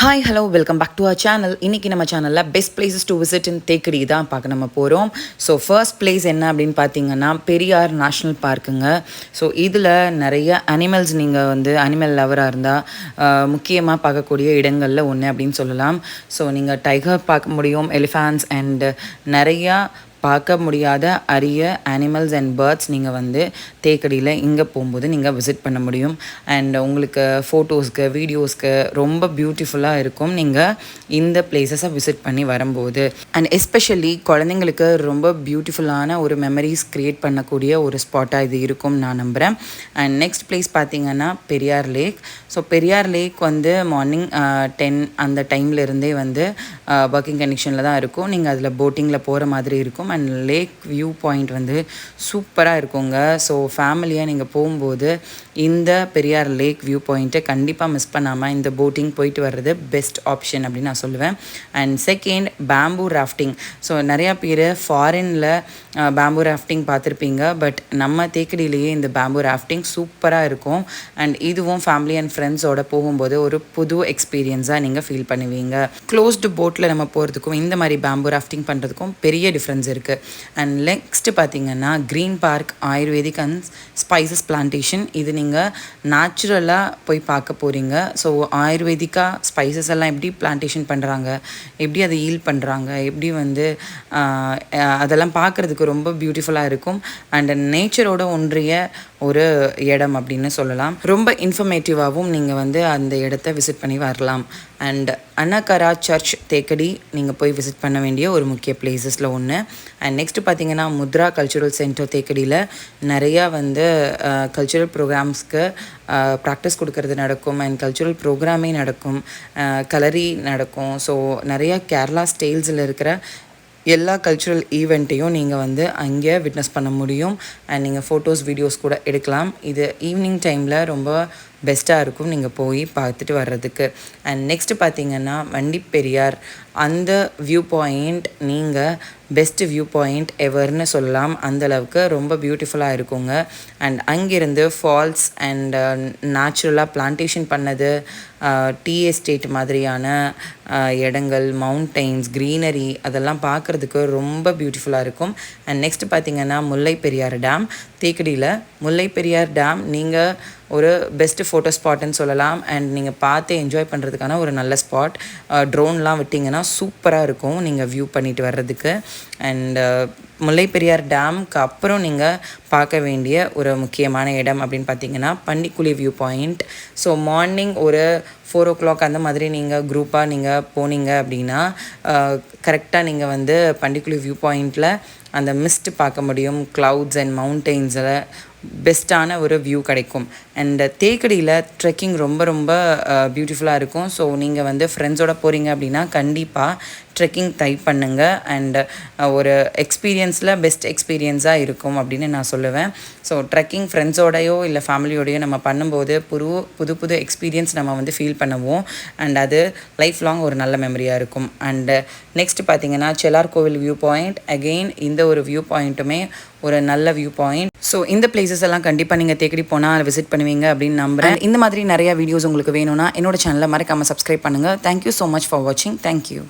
Hi hello welcome back to our channel இன்றைக்கி நம்ம சேனலில் best places to visit in Thekkady தான் பார்க்க நம்ம போகிறோம் ஸோ ஃபர்ஸ்ட் பிளேஸ் என்ன அப்படின்னு பார்த்தீங்கன்னா பெரியார் நேஷ்னல் பார்க்குங்க ஸோ இதில் நிறைய அனிமல்ஸ் நீங்கள் வந்து அனிமல் லவராக இருந்தால் முக்கியமாக பார்க்கக்கூடிய இடங்களில் ஒன்று அப்படின்னு சொல்லலாம். ஸோ நீங்கள் டைகர் பார்க்க முடியும் எலிஃபேண்ட்ஸ் அண்ட் நிறையா பார்க்க முடியாத அரிய அனிமல்ஸ் அண்ட் பேர்ட்ஸ் நீங்கள் வந்து தேக்கடியில் இங்கே போகும்போது நீங்கள் விசிட் பண்ண முடியும். அண்ட் உங்களுக்கு ஃபோட்டோஸ்க்கு வீடியோஸ்க்கு ரொம்ப பியூட்டிஃபுல்லாக இருக்கும். நீங்கள் இந்த பிளேசஸை விசிட் பண்ணி வரும்போது. அண்ட் எஸ்பெஷலி குழந்தைங்களுக்கு ரொம்ப பியூட்டிஃபுல்லான ஒரு மெமரிஸ் க்ரியேட் பண்ணக்கூடிய ஒரு ஸ்பாட்டாக இது இருக்கும் நான் நம்புகிறேன் அண்ட் நெக்ஸ்ட் பிளேஸ் பார்த்தீங்கன்னா Periyar lake so Periyar lake வந்து மார்னிங் டென் அந்த டைம்லேருந்தே வந்து ஒர்க்கிங் கண்டிஷனில் தான் இருக்கும். நீங்கள் அதில் போட்டிங்கில் போகிற மாதிரி இருக்கும். அண்ட் லேக் வியூ பாயிண்ட் வந்து சூப்பராக இருக்குங்க. ஸோ ஃபேமிலியாக நீங்கள் போகும்போது இந்த பெரியார் லேக் வியூ பாயிண்ட்டை கண்டிப்பாக மிஸ் பண்ணாமல் இந்த போட்டிங் போயிட்டு வர்றது பெஸ்ட் ஆப்ஷன் அப்படின்னு நான் சொல்லுவேன். And second bamboo rafting so நிறையா பேர் ஃபாரினில் பேம்பூ ராஃப்டிங் பார்த்துருப்பீங்க. பட் நம்ம தேக்கடியிலேயே இந்த பேம்பூ ராஃப்டிங் சூப்பராக இருக்கும். அண்ட் இதுவும் ஃபேமிலி அண்ட் ஃப்ரெண்ட்ஸோட போகும்போது ஒரு புது எக்ஸ்பீரியன்ஸாக நீங்கள் ஃபீல் பண்ணுவீங்க. க்ளோஸ்டு போட்டில் நம்ம போகிறதுக்கும் இந்த மாதிரி பேம்பூ ராஃப்டிங் பண்ணுறதுக்கும் பெரிய டிஃப்ரென்ஸ் இருக்குது இருக்குது அண்ட் நெக்ஸ்ட்டு பார்த்தீங்கன்னா green park ayurvedic and spices plantation இது நீங்கள் நேச்சுரலாக போய் பார்க்க போகிறீங்க ஸோ ஆயுர்வேதிக்காக ஸ்பைசஸ் எல்லாம் எப்படி பிளான்டேஷன் பண்ணுறாங்க எப்படி அதை ஈல் பண்ணுறாங்க எப்படி வந்து அதெல்லாம் பார்க்குறதுக்கு ரொம்ப பியூட்டிஃபுல்லாக இருக்கும். அண்ட் நேச்சரோட ஒன்றிய ஒரு இடம் அப்படின்னு சொல்லலாம். ரொம்ப இன்ஃபர்மேட்டிவாகவும் நீங்கள் வந்து அந்த இடத்த விசிட் பண்ணி வரலாம். அண்ட் அன்னகரா சர்ச் தேக்கடி நீங்கள் போய் விசிட் பண்ண வேண்டிய ஒரு முக்கிய பிளேசஸில் ஒன்று அண்ட் நெக்ஸ்ட்டு பார்த்தீங்கன்னா முத்ரா கல்ச்சுரல் சென்டர் தேக்கடியில் நிறையா வந்து கல்ச்சுரல் ப்ரோக்ராம்ஸ்க்கு ப்ராக்டிஸ் கொடுக்கறது நடக்கும். அண்ட் கல்ச்சுரல் ப்ரோக்ராமே நடக்கும். கலரி நடக்கும். ஸோ நிறையா கேரளா ஸ்டைல்ஸில் இருக்கிற எல்லா கல்ச்சுரல் ஈவெண்ட்டையும் நீங்கள் வந்து அங்கே விட்னஸ் பண்ண முடியும். அண்ட் நீங்கள் ஃபோட்டோஸ் வீடியோஸ் கூட எடுக்கலாம். இது ஈவினிங் டைமில் ரொம்ப பெஸ்ட்டாக இருக்கும் நீங்கள் போய் பார்த்துட்டு வர்றதுக்கு. அண்ட் நெக்ஸ்ட் பார்த்தீங்கன்னா வண்டி பெரியார் அந்த வியூ பாயிண்ட் நீங்கள் பெஸ்ட்டு வியூ பாயிண்ட் எவர்னு சொல்லலாம். அந்தளவுக்கு ரொம்ப பியூட்டிஃபுல்லாக இருக்குங்க. அண்ட் அங்கேருந்து ஃபால்ஸ் அண்ட் நேச்சுரலாக பிளான்டேஷன் பண்ணது uh, டீ எஸ்டேட் மாதிரியான uh, இடங்கள் மவுண்டெயின்ஸ் க்ரீனரி அதெல்லாம் பார்க்குறதுக்கு ரொம்ப பியூட்டிஃபுல்லாக இருக்கும். அண்ட் நெக்ஸ்ட் பார்த்திங்கன்னா முல்லை பெரியார் டேம் தேக்கடியில் முல்லை பெரியார் டேம் நீங்கள் ஒரு பெஸ்ட்டு ஃபோட்டோ ஸ்பாட்டுன்னு சொல்லலாம். அண்ட் நீங்கள் பார்த்து என்ஜாய் பண்ணுறதுக்கான ஒரு நல்ல ஸ்பாட் ட்ரோன்லாம் விட்டிங்கன்னா சூப்பராக இருக்கும். நீங்கள் வியூ பண்ணிட்டு வர்றதுக்கு. அண்டு முல்லை பெரியார் டேம்க்கு அப்புறம் நீங்கள் பார்க்க வேண்டிய ஒரு முக்கியமான இடம் அப்படின்னு பார்த்தீங்கன்னா Pandikuzhi view point so morning ஒரு ஃபோர் ஓ கிளாக் அந்த மாதிரி நீங்கள் குரூப்பாக நீங்கள் போனீங்க அப்படின்னா கரெக்டாக நீங்கள் வந்து பண்டிக்குழி வியூ பாயிண்ட்டில் அந்த மிஸ்ட் பார்க்க முடியும். க்ளவுட்ஸ் அண்ட் மவுண்டெயின்ஸில் பெஸ்ட்டான ஒரு வியூ கிடைக்கும். அண்ட் தேக்கடியில் ட்ரெக்கிங் ரொம்ப ரொம்ப பியூட்டிஃபுல்லாக இருக்கும். ஸோ நீங்கள் வந்து ஃப்ரெண்ட்ஸோட போகிறீங்க அப்படின்னா கண்டிப்பாக ட்ரெக்கிங் ட்ரை பண்ணுங்கள் அண்ட் ஒரு எக்ஸ்பீரியன்ஸில் பெஸ்ட் எக்ஸ்பீரியன்ஸாக இருக்கும் அப்படின்னு நான் சொல்லுவேன். ஸோ ட்ரெக்கிங் ஃப்ரெண்ட்ஸோடையோ இல்லை ஃபேமிலியோடையோ நம்ம பண்ணும்போது புது புது புது எக்ஸ்பீரியன்ஸ் நம்ம வந்து ஃபீல் பண்ணுவோம். அண்ட் அது லைஃப் லாங் ஒரு நல்ல மெமரியாக இருக்கும். அண்டு நெக்ஸ்ட் பார்த்தீங்கன்னா செல்லார் கோவில் வியூ பாயிண்ட் அகெயின் இந்த ஒரு வியூ பாயிண்ட்டுமே ஒரு நல்ல வியூ பாயிண்ட் ஸோ இந்த பிளேசஸ் எல்லாம் கண்டிப்பாக நீங்கள் தேக்கடி போனால் விசிட் பண்ணுவீங்க அப்படின்னு நம்புகிறேன் இந்த மாதிரி நிறையா வீடியோஸ் உங்களுக்கு வேணும்னா என்னோட சேனலை மறக்காமல் சப்ஸ்கிரைப் பண்ணுங்கள் thank you so much for வாட்சிங் தேங்க்யூ